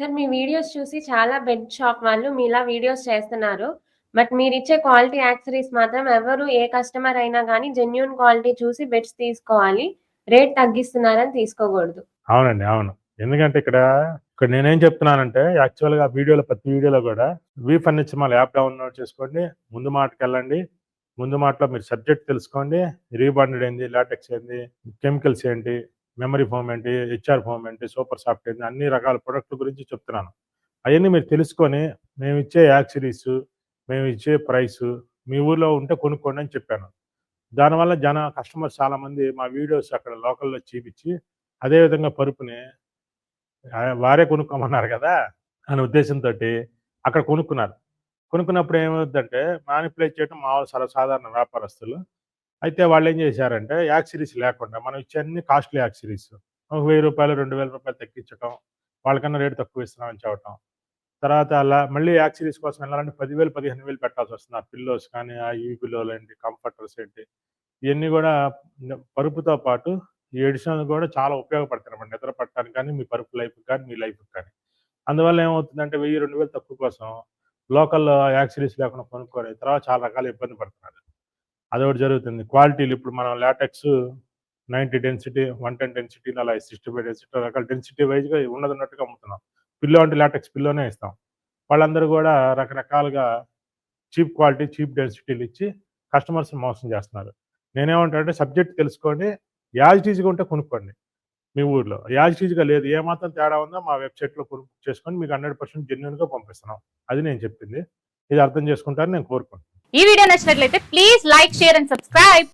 Sir మీ videos చూసి చాలా bed shop వాళ్ళు మీలా వీడియోస్ చేస్తున్నారు. బట్ మీరిచ్చే క్వాలిటీ యాక్సరీస్ మాత్రం ఎవరు ఏ కస్టమర్ అయినా కానీ జెన్యున్ క్వాలిటీ చూసి బెడ్స్ తీసుకోవాలి. రేట్ తగ్గిస్తున్నారని తీసుకోకూడదు. అవునండి. అవును. ఎందుకంటే ఇక్కడ, ఇక్కడ నేనేం చెప్తున్నానంటే యాక్చువల్‌గా వీడియోలో ప్రతి వీడియోలో కూడా వి ఫర్నిచర్ మా యాప్ డౌన్‌లోడ్ చేసుకోండి. ముందు మాటకెళ్ళండి. ముందు మాటలో మీరు సబ్జెక్ట్ తెలుసుకోండి. రీబాండెడ్ ఏంది, లాటెక్స్ ఏంది, కెమికల్స్ ఏంటి, మెమరీ ఫోమ్ ఏంటి, హెచ్ఆర్ ఫోమ్ ఏంటి, సూపర్ సాఫ్ట్ ఏంటి అన్ని రకాల ప్రొడక్ట్‌ల గురించి చెప్తున్నాను. అవన్నీ మీరు తెలుసుకొని మేము ఇచ్చే యాక్సరీస్ మేము ఇచ్చే ప్రైస్ మీ ఊర్లో ఉంటే కొనుక్కోండి అని చెప్పాను. దానివల్ల జన కస్టమర్స్ చాలామంది మా వీడియోస్ అక్కడ లోకల్‌లో చూపించి అదే విధంగా పరుపుని వారే కొనుక్కోమన్నారు కదా అనే ఉద్దేశంతో అక్కడ కొనుక్కున్నారు. కొనుక్కున్నప్పుడు ఏమవుతుందంటే మానిప్యులేట్ చేయడం మామూలు సర్వసాధారణ వ్యాపారస్తులు. అయితే వాళ్ళు ఏం చేశారంటే యాక్సిరీస్ లేకుండా మనం ఇచ్చే అన్ని కాస్ట్‌లీ యాక్సిరీస్ ఒక రూ. 1000, రూ. 2000 తగ్గించటం. వాళ్ళకన్నా రేట్ తక్కువ ఇస్తున్నామని చెప్పటం. తర్వాత అలా మళ్ళీ యాక్సిరీస్ కోసం వెళ్ళాలంటే పదివేలు పదిహేను వేలు పెట్టాల్సి వస్తుంది ఆ పిల్లోస్ కానీ, ఆ ఈ పిల్లోలేంటి, కంఫర్టర్స్ ఏంటి ఇవన్నీ కూడా పరుపుతో పాటు ఈ ఎడిషన్ కూడా చాలా ఉపయోగపడుతున్నాయి నిద్ర పట్టడానికి కానీ, మీ పరుపు లైఫ్‌కి కానీ, మీ లైఫ్‌కి కానీ. అందువల్ల ఏమవుతుందంటే వెయ్యి రెండు వేలు తక్కువ కోసం లోకల్‌లో యాక్సిరీస్ లేకుండా కొనుక్కొని తర్వాత చాలా రకాల ఇబ్బంది పడుతున్నారు. అదొకటి జరుగుతుంది. క్వాలిటీలు ఇప్పుడు మనం లాటెక్స్ 90 డెన్సిటీ, 110 డెన్సిటీ అలా 65 డెన్సిటీ రకాల డెన్సిటీ వైస్‌గా ఉన్నదున్నట్టుగా అమ్ముతున్నాం. పిల్లో అంటే లాటెక్స్ పిల్లోనే ఇస్తాం. వాళ్ళందరూ కూడా రకరకాలుగా చీప్ క్వాలిటీ, చీప్ డెన్సిటీలు ఇచ్చి కస్టమర్స్‌ని మోసం చేస్తున్నారు. నేనేమంటానంటే సబ్జెక్ట్ తెలుసుకోండి. యాజ్ ఇట్ ఉంటే కొనుక్కోండి. మీ ఊర్లో. యాజ్ ఇట్ లేదు. ఏమాత్రం తేడా ఉందో మా వెబ్‌సైట్‌లో కొనుక్కు చేసుకొని మీకు హండ్రెడ్ పర్సెంట్ జెన్యున్గా పంపిస్తున్నాం. అది నేను చెప్పింది. ఇది అర్థం చేసుకుంటారని నేను కోరుకుంటున్నాను. ఈ వీడియో నచ్చినట్లయితే please like share and subscribe.